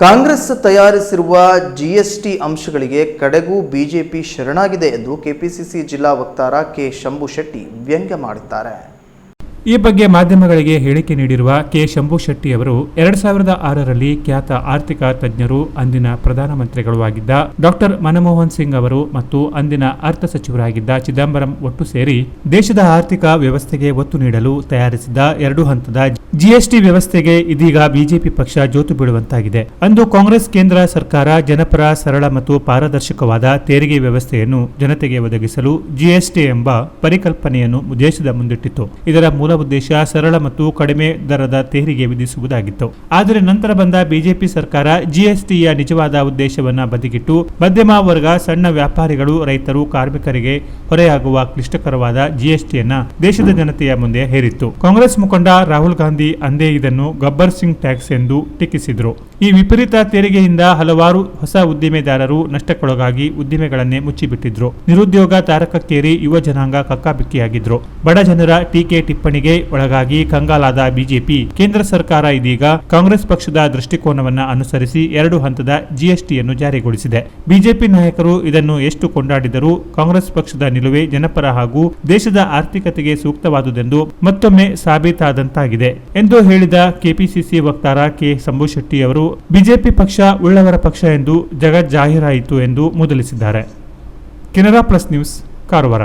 ಕಾಂಗ್ರೆಸ್ ತಯಾರಿಸಿರುವ ಜಿಎಸ್ಟಿ ಅಂಶಗಳಿಗೆ ಕಡೆಗೂ ಬಿಜೆಪಿ ಶರಣಾಗಿದೆ ಎಂದು ಕೆಪಿಸಿಸಿ ಜಿಲ್ಲಾ ವಕ್ತಾರ ಕೆ ಶಂಭು ಶೆಟ್ಟಿ ವ್ಯಂಗ್ಯ ಮಾಡಿದ್ದಾರೆ. ಈ ಬಗ್ಗೆ ಮಾಧ್ಯಮಗಳಿಗೆ ಹೇಳಿಕೆ ನೀಡಿರುವ ಕೆ. ಶಂಭು ಶೆಟ್ಟಿ ಅವರು ಎರಡ್ ಸಾವಿರದ ಆರರಲ್ಲಿ ಖ್ಯಾತ ಆರ್ಥಿಕ ತಜ್ಞರು, ಅಂದಿನ ಪ್ರಧಾನಮಂತ್ರಿಗಳು ಆಗಿದ್ದ ಡಾಕ್ಟರ್ ಮನಮೋಹನ್ ಸಿಂಗ್ ಅವರು ಮತ್ತು ಅಂದಿನ ಅರ್ಥ ಸಚಿವರಾಗಿದ್ದ ಚಿದಂಬರಂ ಒಟ್ಟು ಸೇರಿ ದೇಶದ ಆರ್ಥಿಕ ವ್ಯವಸ್ಥೆಗೆ ಒತ್ತು ನೀಡಲು ತಯಾರಿಸಿದ್ದ ಎರಡು ಹಂತದ ಜಿಎಸ್ಟಿ ವ್ಯವಸ್ಥೆಗೆ ಇದೀಗ ಬಿಜೆಪಿ ಪಕ್ಷ ಜೋತು ಬೀಳುವಂತಾಗಿದೆ ಅಂದು ಕಾಂಗ್ರೆಸ್, ಕೇಂದ್ರ ಸರ್ಕಾರ ಜನಪರ, ಸರಳ ಮತ್ತು ಪಾರದರ್ಶಕವಾದ ತೆರಿಗೆ ವ್ಯವಸ್ಥೆಯನ್ನು ಜನತೆಗೆ ಒದಗಿಸಲು ಜಿಎಸ್ಟಿ ಎಂಬ ಪರಿಕಲ್ಪನೆಯನ್ನು ದೇಶದ ಮುಂದಿಟ್ಟಿತ್ತು. ಇದರ ಮೂಲ ಉದ್ದೇಶ ಸರಳ ಮತ್ತು ಕಡಿಮೆ ದರದ ತೆರಿಗೆ ವಿಧಿಸುವುದಾಗಿತ್ತು. ಆದರೆ ನಂತರ ಬಂದ ಬಿಜೆಪಿ ಸರ್ಕಾರ ಜಿಎಸ್ಟಿಯ ನಿಜವಾದ ಉದ್ದೇಶವನ್ನ ಬದಿಗಿಟ್ಟು, ಮಧ್ಯಮ ವರ್ಗ, ಸಣ್ಣ ವ್ಯಾಪಾರಿಗಳು, ರೈತರು, ಕಾರ್ಮಿಕರಿಗೆ ಹೊರೆಯಾಗುವ ಕ್ಲಿಷ್ಟಕರವಾದ ಜಿಎಸ್ಟಿಯನ್ನ ದೇಶದ ಜನತೆಯ ಮುಂದೆ ಹೇರಿತ್ತು. ಕಾಂಗ್ರೆಸ್ ಮುಖಂಡ ರಾಹುಲ್ ಗಾಂಧಿ ಅಂದೇ ಇದನ್ನು ಗಬ್ಬರ್ ಸಿಂಗ್ ಟ್ಯಾಕ್ಸ್ ಎಂದು ಟೀಕಿಸಿದರು. ಈ ವಿಪರೀತ ತೆರಿಗೆಯಿಂದ ಹಲವಾರು ಹೊಸ ಉದ್ದಿಮೆದಾರರು ನಷ್ಟಕ್ಕೊಳಗಾಗಿ ಉದ್ದಿಮೆಗಳನ್ನೇ ಮುಚ್ಚಿಬಿಟ್ಟಿದ್ರು. ನಿರುದ್ಯೋಗ ತಾರಕಕ್ಕೇರಿ ಯುವ ಜನಾಂಗ ಕಕ್ಕಾಬಿಕ್ಕಿಯಾಗಿದ್ರು. ಬಡ ಜನರ ಟೀಕೆ ಟಿಪ್ಪಣಿಗೆ ಒಳಗಾಗಿ ಕಂಗಾಲಾದ ಬಿಜೆಪಿ, ಕೇಂದ್ರ ಸರ್ಕಾರ ಇದೀಗ ಕಾಂಗ್ರೆಸ್ ಪಕ್ಷದ ದೃಷ್ಟಿಕೋನವನ್ನ ಅನುಸರಿಸಿ ಎರಡು ಹಂತದ ಜಿಎಸ್ಟಿಯನ್ನು ಜಾರಿಗೊಳಿಸಿದೆ. ಬಿಜೆಪಿ ನಾಯಕರು ಇದನ್ನು ಎಷ್ಟು ಕೊಂಡಾಡಿದರೂ ಕಾಂಗ್ರೆಸ್ ಪಕ್ಷದ ನಿಲುವೆ ಜನಪರ ಹಾಗೂ ದೇಶದ ಆರ್ಥಿಕತೆಗೆ ಸೂಕ್ತವಾದುದೆಂದು ಮತ್ತೊಮ್ಮೆ ಸಾಬೀತಾದಂತಾಗಿದೆ ಎಂದು ಹೇಳಿದ ಕೆಪಿಸಿಸಿ ವಕ್ತಾರ ಕೆ. ಶೆಟ್ಟಿ ಅವರು, ಬಿಜೆಪಿ ಪಕ್ಷ ಉಳ್ಳವರ ಪಕ್ಷ ಎಂದು ಜಗಜ್ಜಾಹೀರಾಯಿತು ಎಂದು ಮುದಲಿಸಿದ್ದಾರೆ. Canara plus news, Karwar.